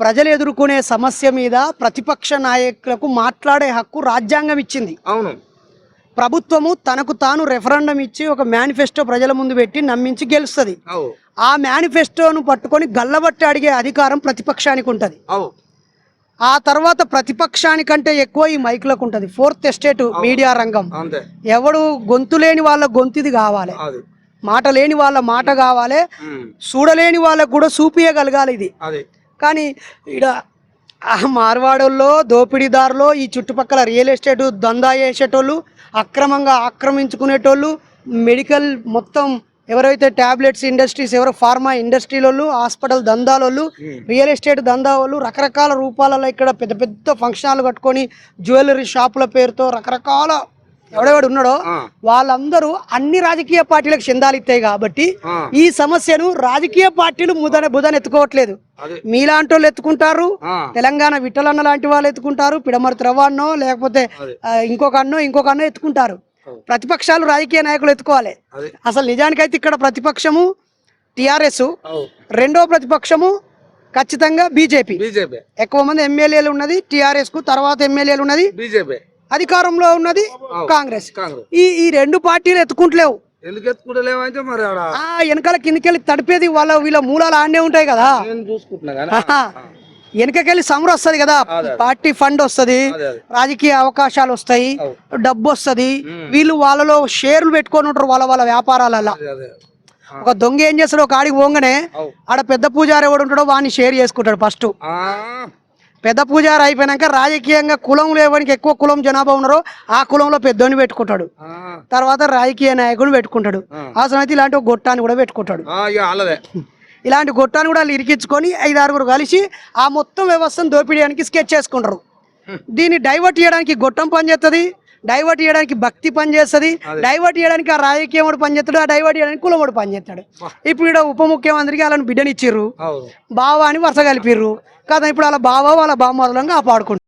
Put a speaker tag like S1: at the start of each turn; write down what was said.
S1: ప్రజలు ఎదుర్కొనే సమస్య మీద ప్రతిపక్ష నాయకులకు మాట్లాడే హక్కు రాజ్యాంగం ఇచ్చింది
S2: అవును.
S1: ప్రభుత్వము తనకు తాను రెఫరెండం ఇచ్చి ఒక మేనిఫెస్టో ప్రజల ముందు పెట్టి నమ్మించి గెలుస్తుంది. ఆ మేనిఫెస్టోను పట్టుకొని గల్లబట్టి అడిగే అధికారం ప్రతిపక్షానికి ఉంటుంది. ఆ తర్వాత ప్రతిపక్షానికంటే ఎక్కువ ఈ మైకులకు ఉంటుంది. ఫోర్త్ ఎస్టేట్ మీడియా రంగం. ఎవడు గొంతు లేని వాళ్ళ గొంతుది కావాలి. మాట లేని వాళ్ళ మాట కావాలి. చూడలేని వాళ్ళకు కూడా చూపియగలగాలి ఇది. కానీ ఆ మార్వాడల్లో దోపిడీదారులు ఈ చుట్టుపక్కల రియల్ ఎస్టేట్ దందా చేసేటోళ్ళు అక్రమంగా ఆక్రమించుకునేటోళ్ళు మెడికల్ మొత్తం ఎవరైతే టాబ్లెట్స్ ఇండస్ట్రీస్ ఎవరో ఫార్మా ఇండస్ట్రీలోళ్ళు హాస్పిటల్ దందాలోళ్ళు రియల్ ఎస్టేట్ దందా వాళ్ళు రకరకాల రూపాలలో ఇక్కడ పెద్ద పెద్ద ఫంక్షన్లు కట్టుకొని జ్యువెలరీ షాపుల పేరుతో రకరకాల ఎవడెవడు ఉన్నాడో వాళ్ళందరూ అన్ని రాజకీయ పార్టీలకు చెందాలు ఇస్తాయి కాబట్టి ఈ సమస్యను రాజకీయ పార్టీలు ముదన బుధన ఎత్తుకోవట్లేదు. మీలాంటి వాళ్ళు ఎత్తుకుంటారు తెలంగాణ విఠలన్న లాంటి వాళ్ళు ఎత్తుకుంటారు పిడమర్తి రవాన్నో లేకపోతే ఇంకొక అన్నో ఇంకొక అన్నో ఎత్తుకుంటారు. ప్రతిపక్షాలు రాజకీయ నాయకులు ఎత్తుకోవాలి. అసలు నిజానికైతే ఇక్కడ ప్రతిపక్షము టిఆర్ఎస్ రెండో ప్రతిపక్షము ఖచ్చితంగా బీజేపీ.
S2: బీజేపీ.
S1: ఎక్కువ మంది ఎమ్మెల్యేలు ఉన్నది టిఆర్ఎస్కు తర్వాత ఎమ్మెల్యేలు ఉన్నది
S2: బీజేపీ.
S1: అధికారంలో ఉన్నది కాంగ్రెస్. ఈ ఈ రెండు పార్టీలు ఎత్తుకుంటలేవు.
S2: ఎందుకు ఎత్తుకుంటలేమంటే మరి ఆడ
S1: ఆ వెనకాల కిందకెళ్ళి తడిపేది వాళ్ళ వీళ్ళ మూలాలు ఆడనే ఉంటాయి కదా. వెనకకెళ్ళి సమ్మర్ వస్తుంది కదా. పార్టీ ఫండ్ వస్తుంది. రాజకీయ అవకాశాలు వస్తాయి. డబ్బు వస్తుంది. వీళ్ళు వాళ్ళలో షేర్లు పెట్టుకొని ఉంటారు వాళ్ళ వాళ్ళ వ్యాపారాలలో ఒక దొంగ ఏం చేస్తాడు ఒక ఆడికి పోగానే ఆడ పెద్ద పూజారి ఎవడు ఉంటాడో వాడిని షేర్ చేసుకుంటాడు ఫస్ట్. పెద్ద పూజారి అయిపోయినాక రాజకీయంగా కులం లేవనికి ఎక్కువ కులం జనాభా ఉన్నారో ఆ కులంలో పెద్దోని పెట్టుకుంటాడు. తర్వాత రాజకీయ నాయకుడు పెట్టుకుంటాడు.
S2: ఆ.
S1: అవసరమైతే ఇలాంటి ఒక గొట్టాన్ని కూడా పెట్టుకుంటాడు. ఇలాంటి గొట్టాన్ని కూడా వాళ్ళు ఇరికించుకొని ఐదు ఆరుగురు కలిసి ఆ మొత్తం వ్యవస్థను దోపిడీయడానికి స్కెచ్ చేసుకుంటారు. దీన్ని డైవర్ట్ చేయడానికి గొట్టం పనిచేస్తుంది డైవర్ట్ చేయడానికి భక్తి పనిచేస్తుంది డైవర్ట్ చేయడానికి ఆ రాజకీయం వాడు పనిచేస్తాడు ఆ డైవర్ట్ చేయడానికి కులం వాడు పనిచేస్తాడు ఇప్పుడు ఇక్కడ ఉప ముఖ్యమంత్రికి వాళ్ళని బిడ్డనిచ్చిర్రు బావ అని వరుస కలిపిర్రు. కదా ఇప్పుడు వాళ్ళ బావ వాళ్ళ బామ్మరులంగా కాపాడుకుంటారు.